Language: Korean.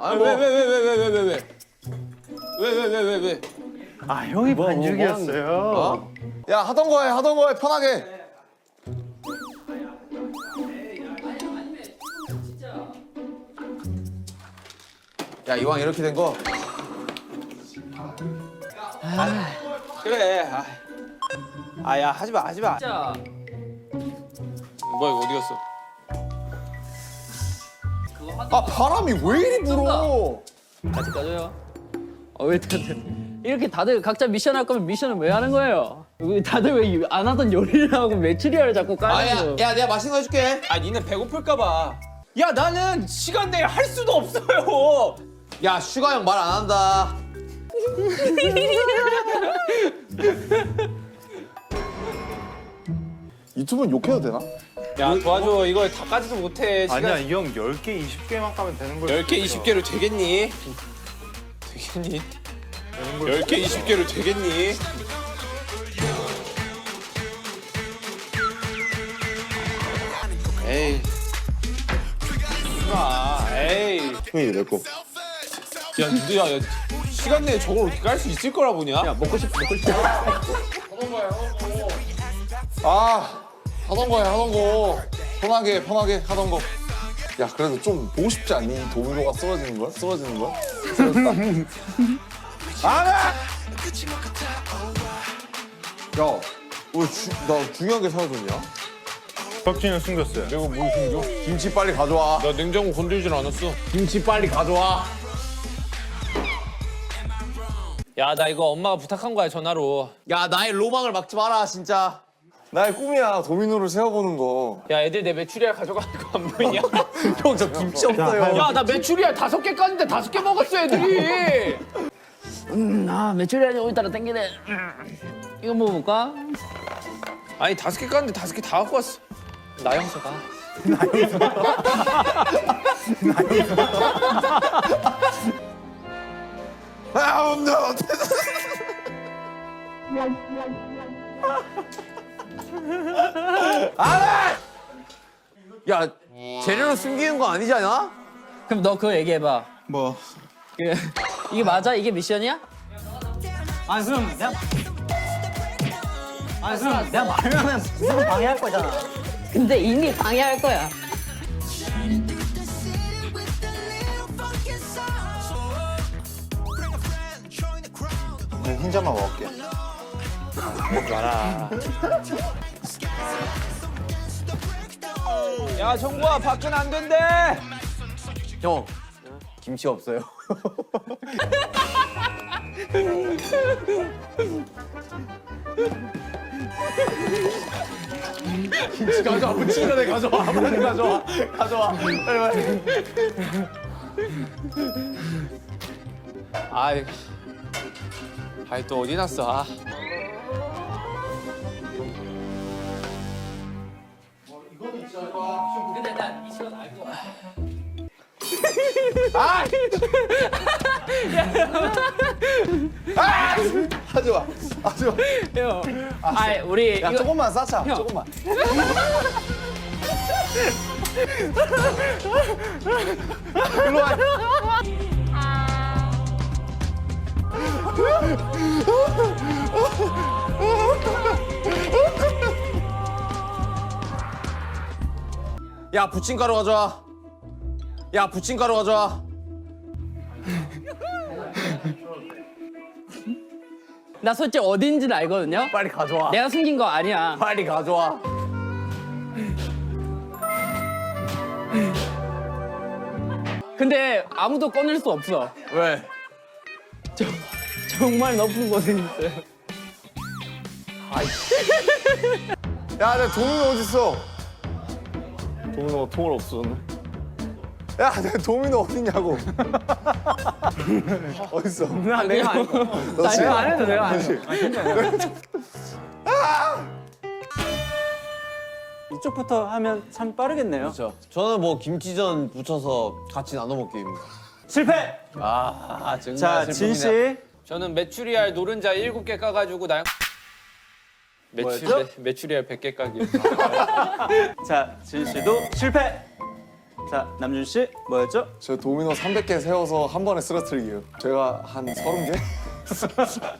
아왜 왜왜왜왜왜왜 왜? 왜왜왜왜 왜? 아 형이 반죽이었어요. 어? 야 하던 거해 하던 거해 편하게 야 이왕 이렇게 된 거 그래. 아. 아야 하지 마 하지 마. 진짜 뭐야 이거 어디 갔어? 아 바람이 왜 이리 불어 같이 가줘요. 어, 왜 다들 이렇게 다들 각자 미션 할 거면 미션을 왜 하는 거예요? 왜 다들 왜 안 하던 요리를 하고 메추리알을 자꾸 까는 아야 거예요? 야 내가 맛있는 거 해줄게. 아 니네 배고플까 봐. 야 나는 시간 내에 할 수도 없어요. 야 슈가 형 말 안 한다 유튜브는 욕해도 되나? 야 도와줘 이거 다 까지도 못해. 시간 아니야 이 형 10개 20개만 까면 되는 거야. 10개 20개로 되겠니? 되겠니? 10개 20개로 되겠니? 에이. 아, 에이. 형이 내거 야, 누야, 야, 시간 내에 저걸 어떻게 깔 수 있을 거라 보냐? 야 먹고 싶어 먹고 싶어. 아 하던 거해 하던 거 편하게 편하게 하던 거 야 그래도 좀 보고 싶지 않니? 도미노가 쓰러지는 걸? 쓰러지는 걸? 쓰러졌다 안해! 야, 왜 주, 나 중요한 게 사라졌냐? 박진은 숨겼어요. 내가 뭘 숨겨? 김치 빨리 가져와. 나 냉장고 건들질 않았어. 김치 빨리 가져와. 야, 나 이거 엄마가 부탁한 거야, 전화로. 야, 나의 로망을 막지 마라, 진짜. 나의 꿈이야, 도미노를 세워보는 거. 야, 애들 내 메추리알 가져가는 거 안 보이냐? 형, 저 김치 없어요. 야, 나 메추리알 다섯 개 깠는데 다섯 개 먹었어, 애들이. 아 메추리알이 오늘따라 땡기네. 음. 이거 먹어볼까? 아니, 다섯 개 깠는데 다섯 개 다 갖고 왔어. 나 형서가. 아, 없네. 안 해! 야, 재료로 숨기는 거 아니지 않아? 그럼 너 그거 얘기해봐. 뭐 그, 이게 맞아? 이게 미션이야? 아니 그럼 내가 아니 그럼 내가 말을 하면 무조건 방해할 거잖아. 근데 이미 방해할 거야. 혼자만 먹을게. 야, 정구야, 밖은 안 된대. 형, 김치 없어요. 김치 가져와, 부치기 전에 가져와, 빨리 가져와, 가져와, 빨리 빨리. 아이, 아이 또 어디 났어? 아. 근데 난 미션 알고. 하지 마, 하지 마. 형, 아 우리 야, 이거 조금만 싸자, 형. 조금만. 일로 와. 야, 부침가루 가져와. 야, 부침가루 가져와. 나 솔직히 어딘지는 알거든요. 빨리 가져와. 내가 숨긴 거 아니야. 빨리 가져와. 근데 아무도 꺼낼 수 없어. 왜? 정말 높은 곳에 있어요. 야, 내 도미노 어딨어? 도미노가 통을 없었네. 야, 내 도미노 어딨냐고. 어딨어? 나 내가 안 해. 너 지금 내가 안 해도 내가 안 해. 이쪽부터 하면 참 빠르겠네요. 저, 저는 뭐 김치전 붙여서 같이 나눠 먹기입니다. 실패. 아, 정말 자, 진 씨. 저는 메추리알 노른자 일곱 개 까가지고 나 메추, 메, 메추리알 100개 까기. 자, 진 씨도 실패. 자 남준 씨 뭐였죠? 저 도미노 300개 세워서 한 번에 쓰러뜨리기요. 제가 한 30개?